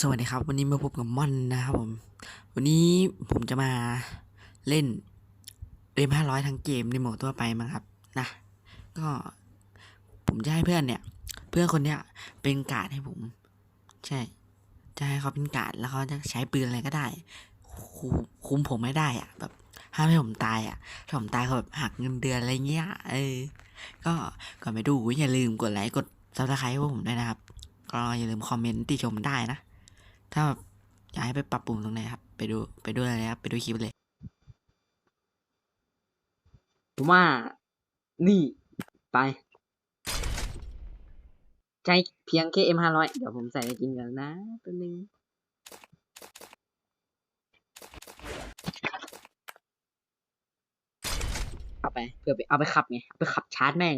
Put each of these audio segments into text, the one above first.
สวัสดีครับ วันนี้มาพบกับม่อนนะครับผม วันนี้ผมจะมาเล่นเอ็มห้าร้อยทั้งเกมในโหมดทั่วไปมั้งครับนะก็ผมจะให้เพื่อนเนี่ย เพื่อนคนเนี้ยเป็นการ์ดให้ผม ใช่ จะให้เขาเป็นการ์ดแล้วเขาจะใช้ปืนอะไรก็ได้คุคุมผมไม่ได้อะแบบห้ามให้ผมตายอะถ้าผมตายเขาแบบหักเงินเดือนอะไรเงี้ยเออก็ก่อนไปดูอย่าลืมกดไลค์กดซับสไครต์พวกผมด้วยนะครับ ก็อย่าลืมคอมเมนต์ติชมได้นะ ถ้าแบบอยากให้ไปปรับปรุงตรงไหนครับ ไปดูไปดูอะไรครับ ไปดูคลิปเลย ผมว่า นี่ ไปใจเพียงแค่ M ห้าร้อยเดี๋ยวผมใส่ไปกินกันนะแป๊บนึงเอาไปเพื่อไปเอาไปขับไงไปขับชาร์จแม่ง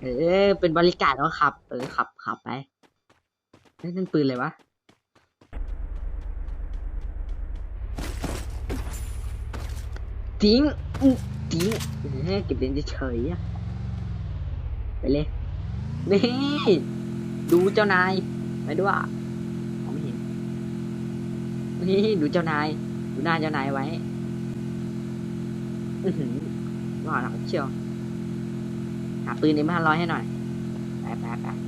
เออ เป็นบริการแล้วขับ เออขับขับไป เฮ้ยนั่นปืนเลยวะทิ้งอุ๊ยทิ้งเอ้ยเก็บเลนเฉยๆอะไปเลย นี่ ดูเจ้านายไปด้วยมองไม่เห็น นี่ดูเจ้านาย ดูหน้าเจ้านายไว้ อือหือว่าหลังเชียว หาปืนในบ้านร้อยให้หน่อย ไปไปไป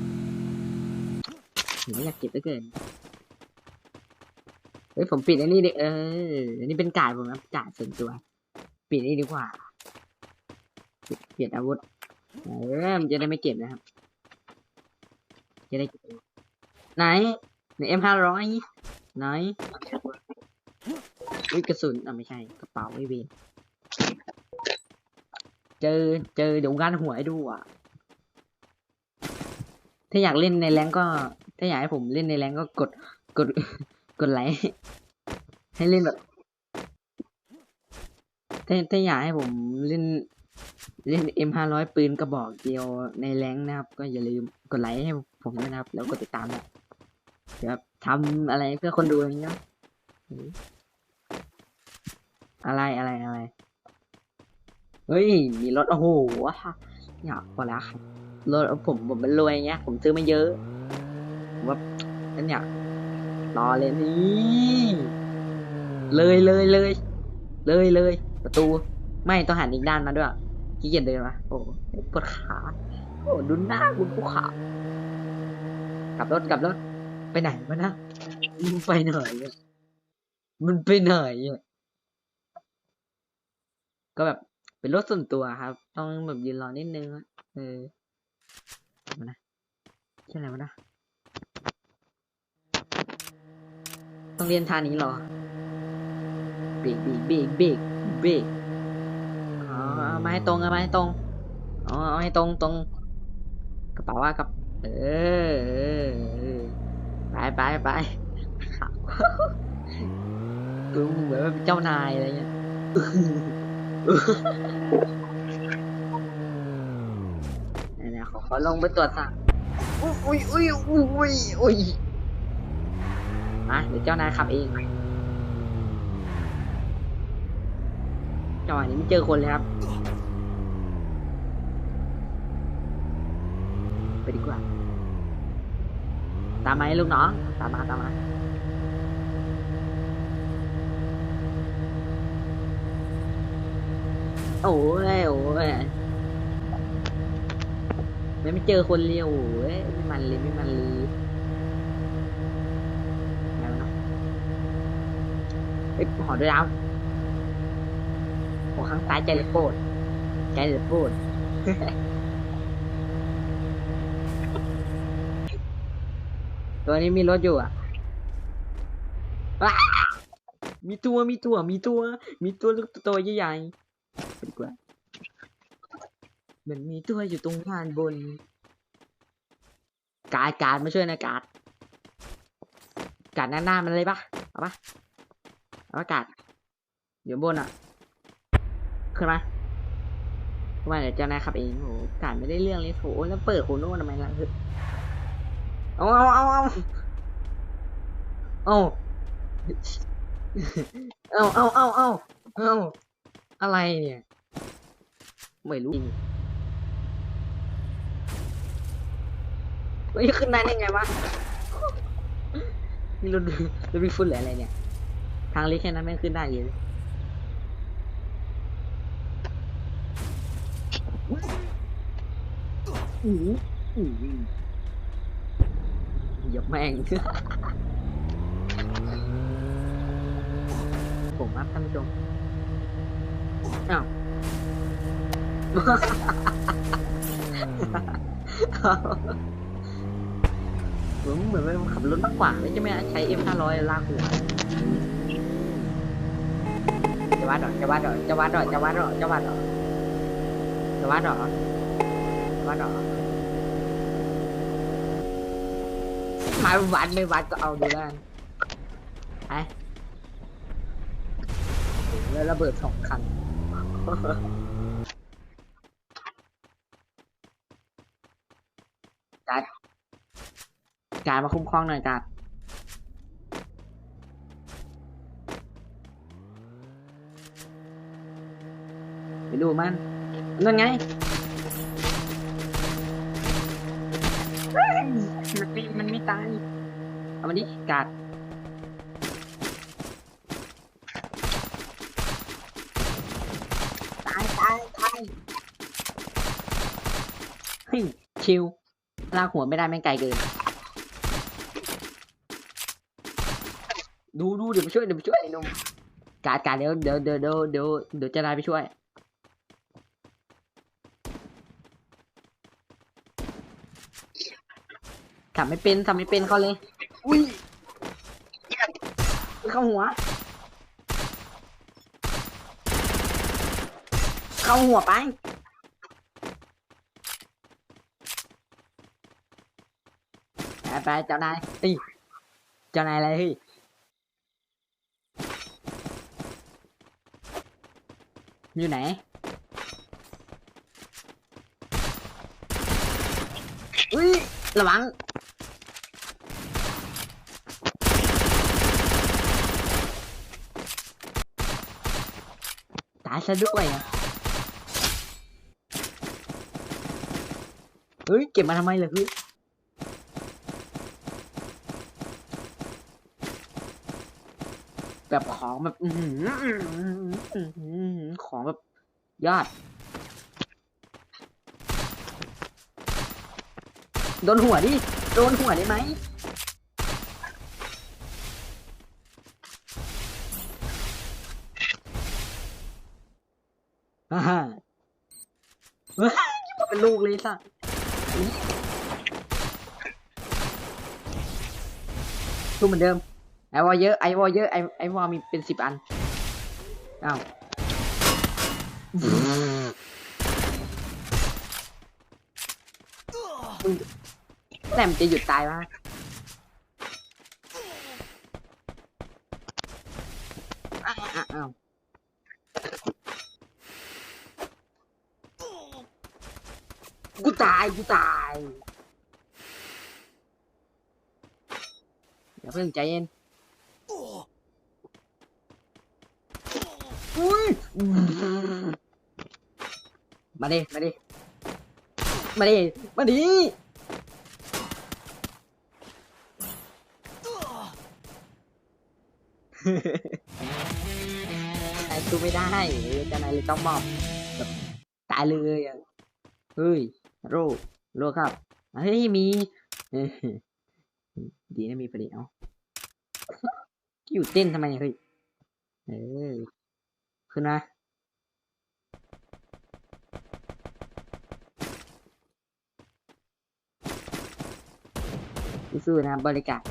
หนูอยากเก็บเหลือเกิน เฮ้ยผมปิดอันนี้ดิเออ อันนี้เป็นกาดผมนะกาดส่วนตัว ปิดนี่ดีกว่า เปลี่ยนอาวุธ เออมันจะได้ไม่เก็บนะครับ จะได้เก็บไหนในเอ็มห้าร้อยไหนอุ้ยกระสุนอะไม่ใช่กระเป๋าไอเวนเจอเจอเดี๋ยวงานหัวให้ดูอะถ้าอยากเล่นในแรงก็ ถ้าอยากให้ผมเล่นในแรงก์ก็กด กด กดไลค์ให้เล่นแบบ ถ้าถ้าอยากให้ผมเล่น เล่น M ห้าร้อยปืนกระบอกเดียวในแรงนะครับ ก็อย่าลืมกดไลค์ให้ผมด้วยนะครับ แล้วกดติดตามนะเดี๋ยวทำอะไรเพื่อคนดูอย่างเงี้ยอะไรอะไรอะไร เฮ้ย มีรถโอ้โหอยากพอแล้วครับรถผมผมมันรวยเงี้ย ผมซื้อมาเยอะ ผมว่าฉันอยรอเลยนี่เลยเลยเลยเลยเลย ประตูไม่ต้องหันอีกด้านมาด้วยขี้เกียจเดินมาโอ้ปวดขาโอ้ดูหน้าคุณผู้ขากลับรถกลับรถไปไหนวะนะมึงไปไหนอะมันไปไหนอะก็แบบเป็นรถส่วนตัวครับ ต้องแบบยืนรอนิดนึงเออมานะใช่อะไรวะนะ ต้องเรียนท่านี้หรอเบรกเบรกเบรกเบรกเบรกอ๋อเอามาให้ตรงเอามาให้ตรงอ๋อเอาให้ตรงตรง กระเป๋าว่ากับ เออเออเออไปไปไปดูเหมือนเป็นเจ้านายอะไรเงี้ยเนี่ยขอขอลงไปตรวจสอบอุ้ยอุ้ยอุ้ยอุ้ยอุ้ย มาเดี๋ยวเจ้านายขับเองจังหวะนี้ไม่เจอคนเลยครับ ไปดีกว่า ตามมาให้ลูกน้อง ตามมาตามมาโอ้ยโอ้ยไม่ไม่เจอคนเลี้ยวโอ้ยไม่มันเลยไม่มันเลยแล้วนะ เฮ้ยขอด้วยดาวหัวข้างซ้ายใจเลยโปดใจเลยโปดตัวนี้มีรถอยู่อะ มีตัว มีตัว มีตัว มีตัวลูกตัวใหญ่ๆดีกว่ามันมีตัวอยู่ตรงด้านบน การดการดมาช่วยนะการดการดหน้าหน้ามันเลยปะเอาปะ อาการดอยู่บนอะขึ้นมาขึ้นมาเดี๋ยวเจ้านายขับเองโหการดไม่ได้เรื่องเลยโถแล้วเปิดโคโน่ทำไมล่ะคือเอาเอาเอาเอาเอาเอาเอาเอาเอาเอาอะไรเนี่ย ไม่รู้จริงเฮ้ยขึ้นได้ได้ไงวะนี่รถรถวิ่งฟุตหรืออะไรเนี่ย ทางเล็กแค่นั้นแม่งขึ้นได้เยอู้หูอู้หูเหยียบแม่งผมครับท่านผู้ชมอ้าวเหมือนมันขับรถมากกว่าไม่ใช่ไหมใช้ M ห้าร้อยลากหัว จะวัดเหรอจะวัดเหรอจะวัดเหรอจะวัดเหรอจะวัดเหรอจะวัดเหรอจะวัดเหรอมาวัดไม่วัดก็เอาดูแล้วไปแล้วระเบิดสองคันการการมาคุ้มครองหน่อยการ ไปดูมันนั่นไงเฮ้ยมันไม่มันไม่ตายเอามาดิกาดตายตายตายเฮ้ยชิวลากหัวไม่ได้แม่งไกลเกินดูดูเดี๋ยวไปช่วยเดี๋ยวไปช่วยไอ้หนุ่มกาดกาดเดี๋ยวเดี๋ยวเดี๋ยวเดี๋ยวเดี๋ยวเดี๋ยวจะได้ไปช่วย ทำไม่เป็นทำไม่เป็นเขาเลย อุ้ยเข้าหัว เข้าหัวไปไปไปเจ้านายเอ้ยเจ้านายอะไรเฮ้ยอยู่ไหนอุ้ยระวัง ตาย ซะด้วยอะเฮ้ย เก็บมาทำไมล่ะเฮ้ยแบบของแบบของแบบยอดโดนหัวดิ โดนหัวได้ไหม อ่าฮะเฮ้ยเป็นลูกเลยสัสทุกเหมือนเดิม ไอวอลเยอะ ไอวอลเยอะ ไอไอวอลมีเป็นสิบอัน อ้าวแหลมจะหยุดตายวะอ้าวอ้าวอ้าวกู ตายกูตายอย่าเพิ่งใจเย็นอุ้ยมาดิมาดิมาดิมาดิตายสู้ไม่ได้จะนายเลยต้องมอบตายเลยเฮ้ย รคโรคครับเฮ้ยมี ดีนะมีประเดี๋ยวอยู่เต้นทำไมเนี่ยเฮ้ยเออขึ้นมาสู้ๆนะบริการ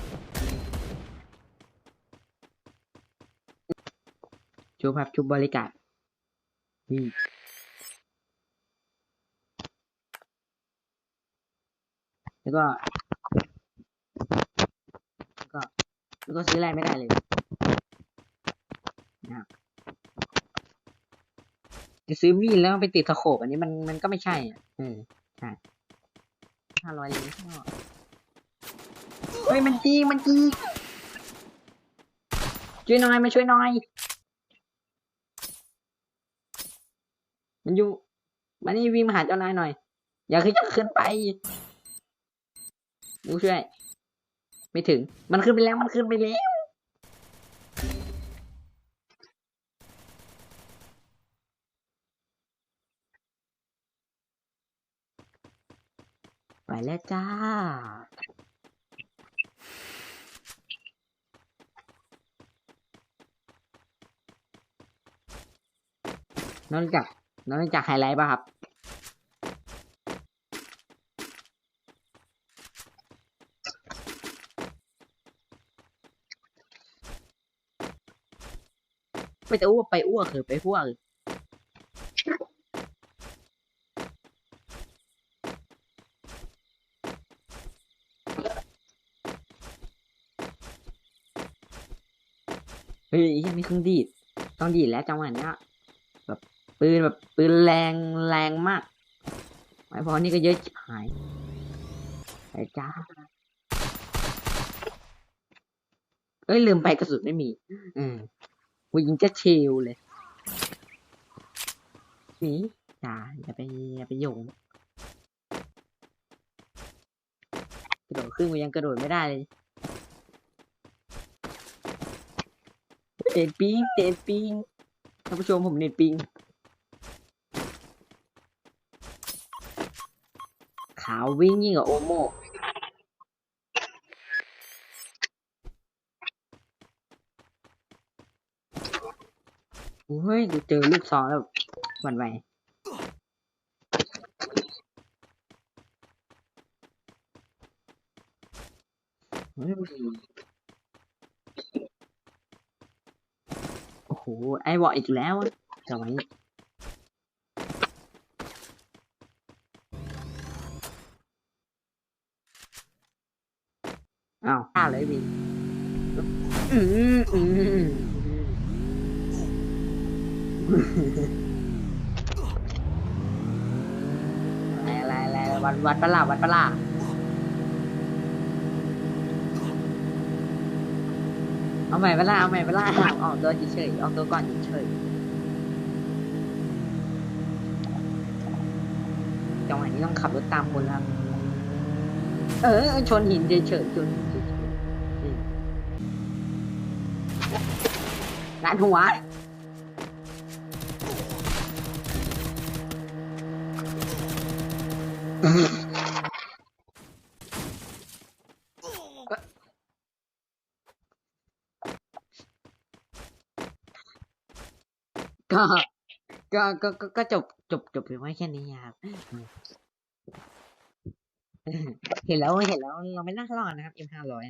ชุบครับชุบบริการนี่ แล้วก็ แล้วก็แล้วก็ซื้ออะไรไม่ได้เลยนะจะซื้อมีดแล้วไปติดตะโขบอันนี้มันมันก็ไม่ใช่อะเออใช่ห้าร้อยเลยก็เฮ้ยมันจีมันจีช่วยหน่อยมาช่วยหน่อย มันอยู่มานี่วิ่งมาหาเจ้านายหน่อย อย่าขึ้นขึ้นไป ดูช่วย ไม่ถึง มันขึ้นไปแล้ว มันขึ้นไปแล้ว ไปแล้วจ้าน้องจักน้องจักไฮไลท์ป่ะครับ ไปจะอ้วกไปอ้วกคือไปอ้วกเฮ้ยยังมีเครื่องดีดต้องดีดแล้วจังหวะเนี้ยแบบปืนแบบปืนแรงแรงมากไม่พอนี่ก็เยอะหายไปจ้าเอ้ยลืมไปกระสุนไม่มี อืม กูยิงจะเชลเลยนีอย่าอย่าไปอย่าไปโยงกระโดดขึ้นกูยังกระโดดไม่ได้เลยเน็ตปิงเน็ตปิงท่านผู้ชมผมเน็ตปิงขาววิ่งยิ่งกว่าโอโม เฮ้ยเจอลูกซองแล้วหวั่นไหวโอ้โห ไอ้บอกอีกแล้วจะไว้อ้าวฆ่าเลยวิ วัดวัดปะล่าวัดปะล่าเอาใหม่ปะล่าเอาใหม่ปะล่าห้ามออกตัวเฉยๆออกตัวก่อนเฉยๆจังหวะนี้ต้องขับรถตามคนล้วเออชนหินเฉยๆชนหินเฉยๆงานหัว ก็ก็ก็ก็ ก็จบ จบ จบเพียงไว้แค่นี้ครับ เห็นแล้ว เห็นแล้ว เราไม่น่ารอดนะครับ M ห้าร้อย